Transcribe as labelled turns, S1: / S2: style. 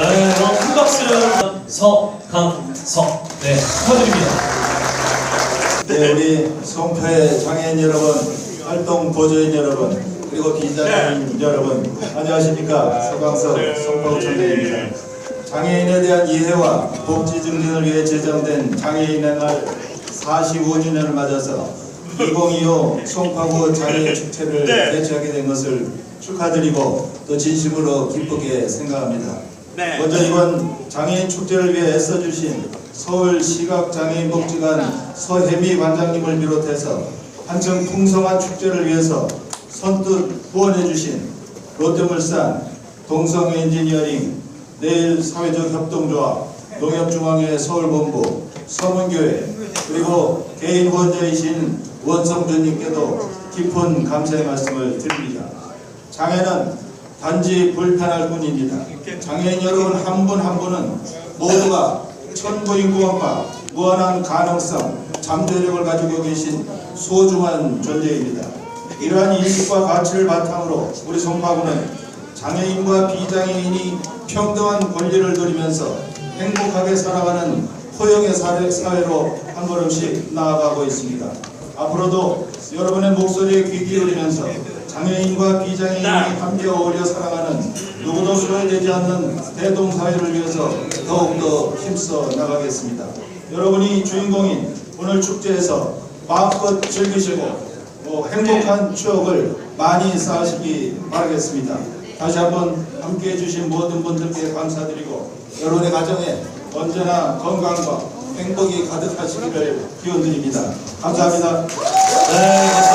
S1: 네, 그럼 큰 박수를 서강석. 네, 축하드립니다.
S2: 네, 우리 송파의 장애인 여러분, 활동 보조인 여러분, 그리고 비장애인 여러분, 안녕하십니까? 서강석 송파구청장입니다. 장애인에 대한 이해와 복지 증진을 위해 제정된 장애인의 날 45주년을 맞아서 2025 송파구 장애인 축제를 개최하게 된 것을 축하드리고 또 진심으로 기쁘게 생각합니다. 먼저 이번 장애인 축제를 위해 애써주신 서울 시각장애인복지관 서혜미 관장님을 비롯해서 한층 풍성한 축제를 위해서 선뜻 후원해주신 롯데물산, 동성엔지니어링, 내일 사회적 협동조합, 농협중앙회 서울본부, 서문교회 그리고 개인 후원자이신 원성준님께도 깊은 감사의 말씀을 드립니다. 장애는 단지 불편할 뿐입니다. 장애인 여러분 한 분 한 분은 모두가 천부인공과 무한한 가능성, 잠재력을 가지고 계신 소중한 존재입니다. 이러한 인식과 가치를 바탕으로 우리 송파구는 장애인과 비장애인이 평등한 권리를 누리면서 행복하게 살아가는 포용의 사회- 사회로 한 걸음씩 나아가고 있습니다. 앞으로도 여러분의 목소리에 귀 기울이면서 장애인과 비장애인이 함께 어울려 살아가는 누구도 소외되지 않는 대동사회를 위해서 더욱더 힘써 나가겠습니다. 여러분이 주인공인 오늘 축제에서 마음껏 즐기시고 어, 행복한 추억을 많이 쌓으시기 바라겠습니다. 다시 한번 함께 해 주신 모든 분들께 감사드리고 여러분의 가정에 언제나 건강과 행복이 가득하시기를 기원드립니다. 감사합니다.
S1: 네,